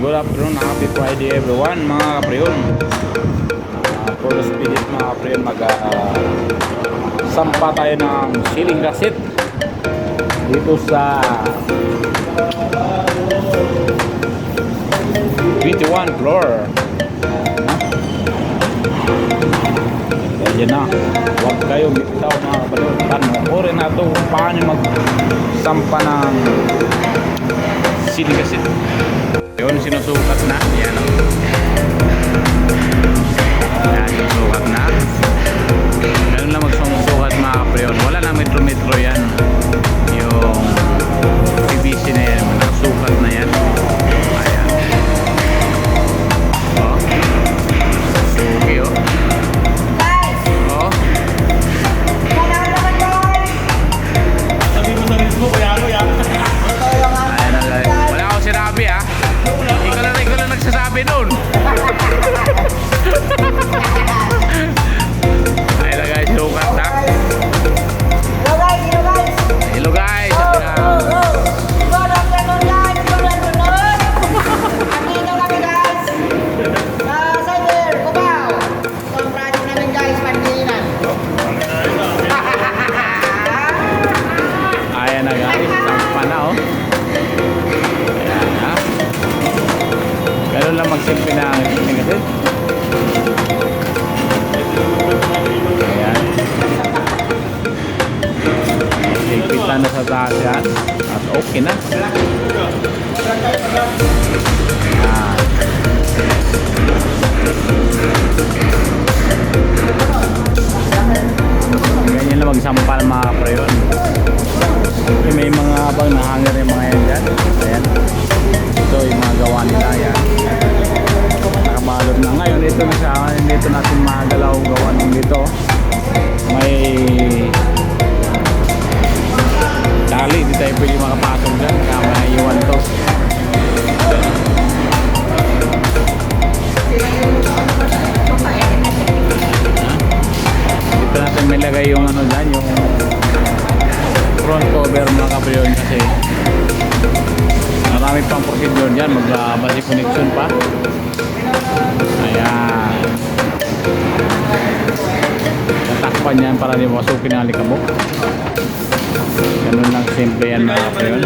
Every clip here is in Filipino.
good afternoon, happy Friday everyone mga kapriyon. Uh, for the spirit mga kapriyon, mag uh, sampa tayo ng ceiling rasit dito sa 21 floor. Kaya na, huwag kayo bitaw mga kapriyon. Panoorin na ito paano magsampa ng ceiling rasit. Yun, sinusukat na. Yan o. Ganun lang magsimpi na ang simpi kasi. Ayan. Higpitan na sa taas yan. At okay na. Ayan. Ganyan lang magsampal mga kaprayon. Okay, may mga abang na hanger yung mga yan dyan. Ayan. Ito yung mga gawa nila yan. Nakabalot na. Ngayon, ito na siya. Dito natin magalaw gawa ng dito. May tali. Di tayo pwede makapatong dyan. Kaya may iwan to. Dito natin may lagay yung ano dyan. Yung front cover mga kapriyon kasi marami pang procedure dyan magbabasi connection pa tatakpan yan para di masukin ang alikabok ganun lang simple yan mga kapriyon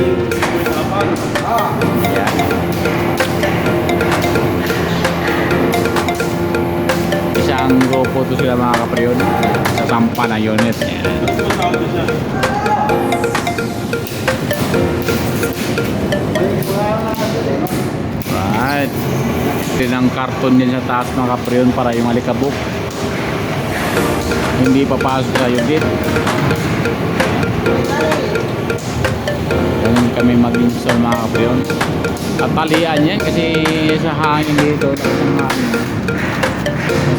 ayan isang grupo to sila mga kapriyon. Sa sampa na unit. Ayan Right. Tinang karton yan sa taas ng kapriyon para yung alikabok. Hindi papasok sa unit. Ganun kami mag-install mga kapriyon. At talian yan kasi sa hangin dito. Ang hangin.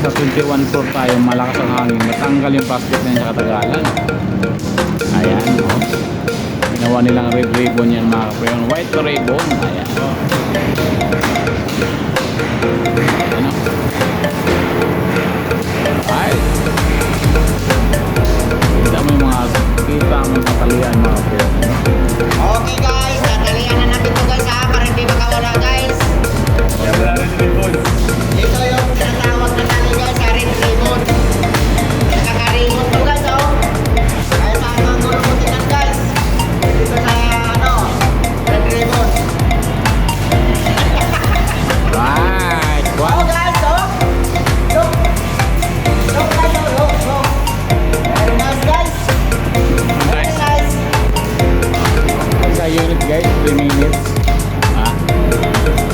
Sa 21 floor tayo, malakas ang hangin. Matanggal yung plastic na yan sa katagalan. Ayan. Oh. Ginawa nilang red ribbon yan mga kapriyon. White ribbon. Ayan. Ano? 3 minutes. Ah.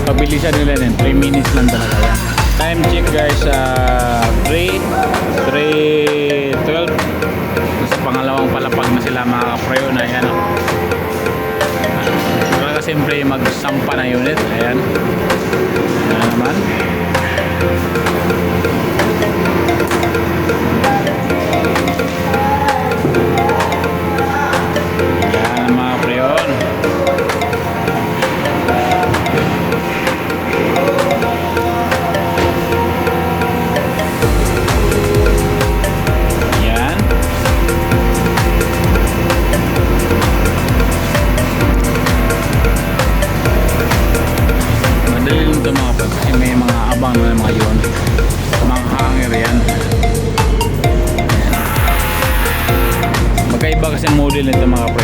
Pabilisan nila din, 3 minutes lang talaga yan. Time check guys, uh, 3, 3, 12. Sa pangalawang palapag na sila mga kapreyo na yan. Talaga simple magsampa na unit. Ayan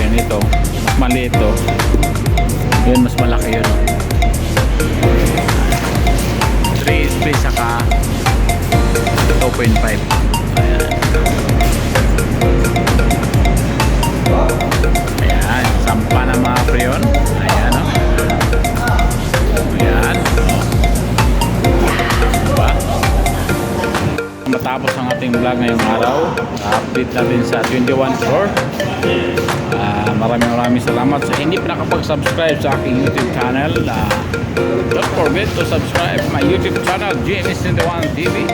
nito, mas maliit to. Yun, mas malaki yun. 3 space saka 2.5. Ayan. Ayan, sampa na mga yun. Ayan, o. Ayan. Matapos ang ating vlog ngayong araw, update natin sa 21 floor. Ah, maraming maraming salamat sa hindi pa nakapag-subscribe sa aking YouTube channel. Ah, don't forget to subscribe my YouTube channel, GMS21 TV.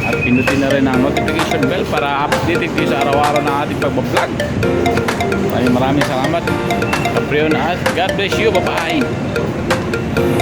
At pinutin na rin ang notification bell para updated kayo sa araw-araw ng ating pagbablog. Maraming maraming salamat. Kapriyon at God bless you. Bye-bye.